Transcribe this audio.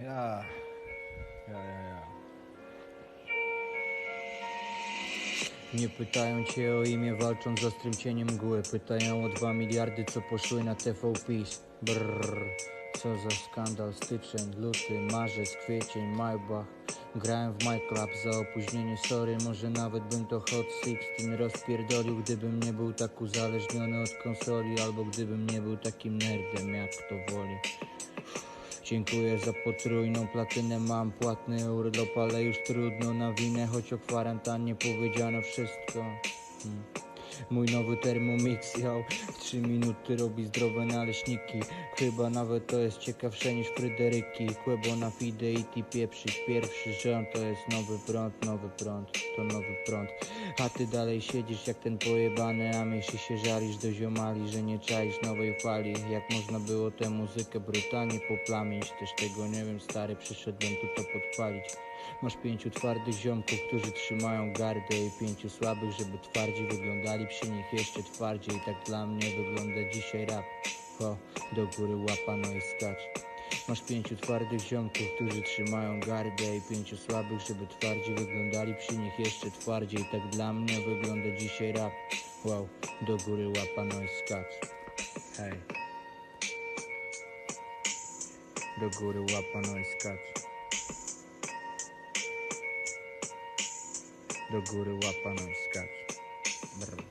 Ja. Ja, ja, ja. Nie pytają cię o imię, walcząc z ostrym cieniem mgły. Pytają o dwa miliardy, co poszły na TV PiS. Brrr, co za skandal. Styczeń, luty, marzec, kwiecień, majbach. Grałem w Minecraft za opóźnienie, sorry, może nawet bym to Hot 16 rozpierdolił, gdybym nie był tak uzależniony od konsoli, albo gdybym nie był takim nerdem, jak to woli. Dziękuję za potrójną platynę, mam płatny urlop, ale już trudno na winę, choć o kwarantannie powiedziano wszystko. Hmm. Mój nowy Thermomix, ją w 3 minuty robi zdrowe naleśniki. Chyba nawet to jest ciekawsze niż Fryderyki. Kłębo na fide i ty pieprzyć Pierwszy rząd. To jest nowy prąd, nowy prąd, to nowy prąd. A ty dalej siedzisz jak ten pojebany A myśli się żalisz do ziomali, że nie czaisz nowej fali. Jak można było tę muzykę brutalnie poplamić? Też tego nie wiem stary, przyszedłem tu to podpalić Masz pięciu twardych ziomków, którzy trzymają gardę i pięciu słabych, żeby twardzi wyglądali przy nich jeszcze twardziej. Tak dla mnie wygląda dzisiaj rap. Ho, do góry łapa, no i skacz. Masz pięciu twardych ziomków, którzy trzymają gardę i pięciu słabych, żeby twardzi wyglądali przy nich jeszcze twardziej. Tak dla mnie wygląda dzisiaj rap. Wow, do góry łapa, no i skacz. Hej. Do góry łapa, no i skacz. Do góry łapa, i skacz. Brr.